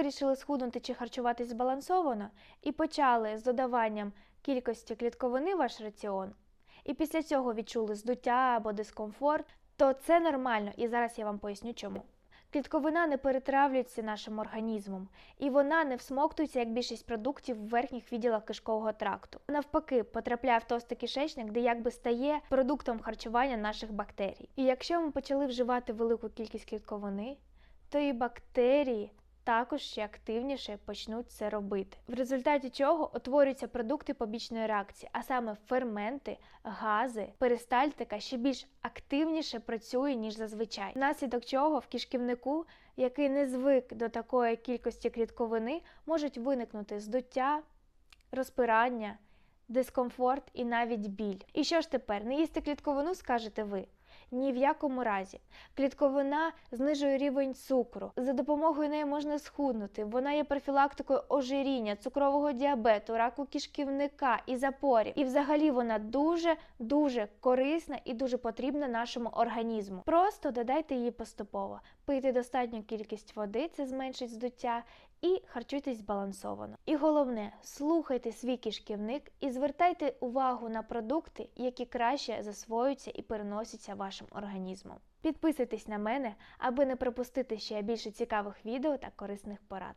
вирішили схуднути чи харчуватись збалансовано і почали з додаванням кількості клітковини ваш раціон, і після цього відчули здуття або дискомфорт, то це нормально, і зараз я вам поясню чому. Клітковина не перетравлюється нашим організмом, і вона не всмоктується, як більшість продуктів в верхніх відділах кишкового тракту. Навпаки, потрапляє в товстий кишечник, де якби стає продуктом харчування наших бактерій. І якщо ми почали вживати велику кількість клітковини, то і бактерії також ще активніше почнуть це робити. В результаті чого утворюються продукти побічної реакції, а саме ферменти, гази, перистальтика ще більш активніше працює, ніж зазвичай. Внаслідок чого в кишківнику, який не звик до такої кількості клітковини, можуть виникнути здуття, розпирання, дискомфорт і навіть біль. І що ж тепер? Не їсти клітковину, скажете ви? Ні в якому разі. Клітковина знижує рівень цукру. За допомогою неї можна схуднути. Вона є профілактикою ожиріння, цукрового діабету, раку кишківника і запорів. І взагалі вона дуже дуже корисна і дуже потрібна нашому організму. Просто додайте її поступово. Пийте достатню кількість води, це зменшить здуття, і харчуйтесь збалансовано. І головне, слухайте свій кишківник і звертайте увагу на продукти, які краще засвоюються і переносяться вашим організмом. Підписуйтесь на мене, аби не пропустити ще більше цікавих відео та корисних порад.